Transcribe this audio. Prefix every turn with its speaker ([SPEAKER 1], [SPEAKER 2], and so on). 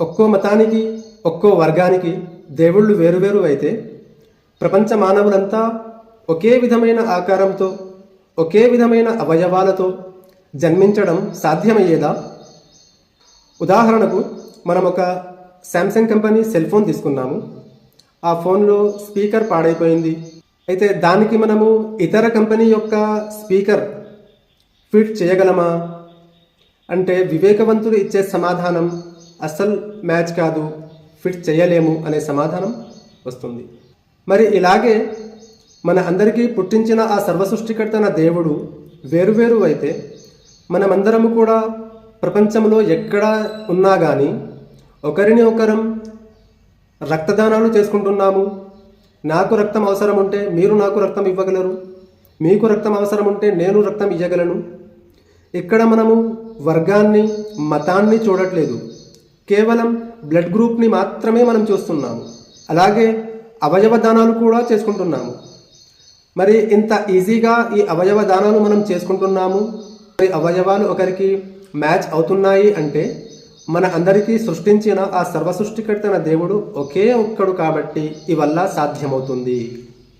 [SPEAKER 1] ఒక్కో మతానికి ఒక్కో వర్గానికి దేవుళ్ళు వేరువేరు అయితే ప్రపంచ మానవులంతా ఒకే విధమైన ఆకారంతో ఒకే విధమైన అవయవాలతో జన్మించడం సాధ్యమయ్యేదా? ఉదాహరణకు మనం ఒక శాంసంగ్ కంపెనీ సెల్ ఫోన్ తీసుకున్నాము. ఆ ఫోన్లో స్పీకర్ పాడైపోయింది. అయితే దానికి మనము ఇతర కంపెనీ యొక్క స్పీకర్ ఫిట్ చేయగలమా? అంటే వివేకవంతులు ఇచ్చే సమాధానం అస్సలు మ్యాచ్ కాదు ఫిట్ చేయలేము అనే సమాధానం వస్తుంది. మరి ఇలాగే మన అందరికీ పుట్టించిన ఆ సర్వసృష్టికర్తన దేవుడు వేరువేరు అయితే మనమందరము కూడా ప్రపంచంలో ఎక్కడ ఉన్నా కానీ ఒకరిని ఒకరం రక్తదానాలు చేసుకుంటున్నాము. నాకు రక్తం అవసరం ఉంటే మీరు నాకు రక్తం ఇవ్వగలరు. మీకు రక్తం అవసరం ఉంటే నేను రక్తం ఇవ్వగలను ఇక్కడ మనము వర్గాన్ని మతాన్ని చూడట్లేదు. కేవలం బ్లడ్ గ్రూప్ని మాత్రమే మనం చూస్తున్నాము. అలాగే అవయవ దానాలు కూడా చేసుకుంటున్నాము. మరి ఇంత ఈజీగా ఈ అవయవ దానాలు మనం చేసుకుంటున్నాము? మరి అవయవాలు ఒకరికి మ్యాచ్ అవుతున్నాయి అంటే మన అందరికీ సృష్టించిన ఆ సర్వసృష్టికర్తన దేవుడు ఒకే ఒక్కడు కాబట్టి ఇవల్ల సాధ్యమవుతుంది.